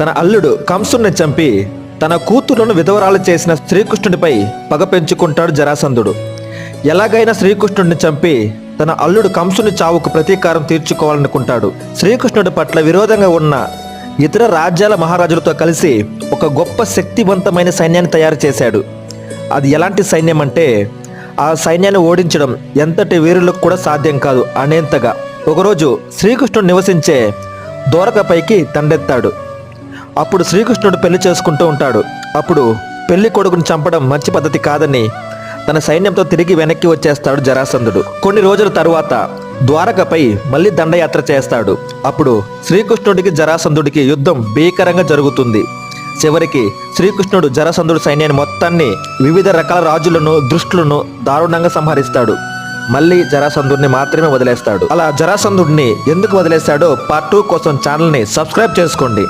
తన అల్లుడు కంసుని చంపి తన కూతురును విధవరాలు చేసిన శ్రీకృష్ణుడిపై పగ పెంచుకుంటాడు జరాసంధుడు. ఎలాగైనా శ్రీకృష్ణుడిని చంపి తన అల్లుడు కంసుని చావుకు ప్రతీకారం తీర్చుకోవాలనుకుంటాడు. శ్రీకృష్ణుడి పట్ల విరోధంగా ఉన్న ఇతర రాజ్యాల మహారాజులతో కలిసి ఒక గొప్ప శక్తివంతమైన సైన్యాన్ని తయారు చేశాడు. అది ఎలాంటి సైన్యం అంటే ఆ సైన్యాన్ని ఓడించడం ఎంతటి వీరులకు కూడా సాధ్యం కాదు అనేంతగా. ఒకరోజు శ్రీకృష్ణుడు నివసించే దోరకపైకి తండెత్తాడు అప్పుడు శ్రీకృష్ణుడు పెళ్ళి చేసుకుంటూ ఉంటాడు. అప్పుడు పెళ్ళి కొడుకును చంపడం మంచి పద్ధతి కాదని తన సైన్యంతో తిరిగి వెనక్కి వచ్చేస్తాడు జరాసంధుడు. కొన్ని రోజుల తరువాత ద్వారకపై మళ్ళీ దండయాత్ర చేస్తాడు. అప్పుడు శ్రీకృష్ణుడికి జరాసంధుడికి యుద్ధం భీకరంగా జరుగుతుంది. చివరికి శ్రీకృష్ణుడు జరాసంధుడు సైన్యాన్ని మొత్తాన్ని వివిధ రకాల రాజులను దృష్టులను దారుణంగా సంహరిస్తాడు. మళ్ళీ జరాసంధుడిని మాత్రమే వదిలేస్తాడు. అలా జరాసంధుడిని ఎందుకు వదిలేస్తాడో పార్ట్ టూ కోసం ఛానల్ని సబ్స్క్రైబ్ చేసుకోండి.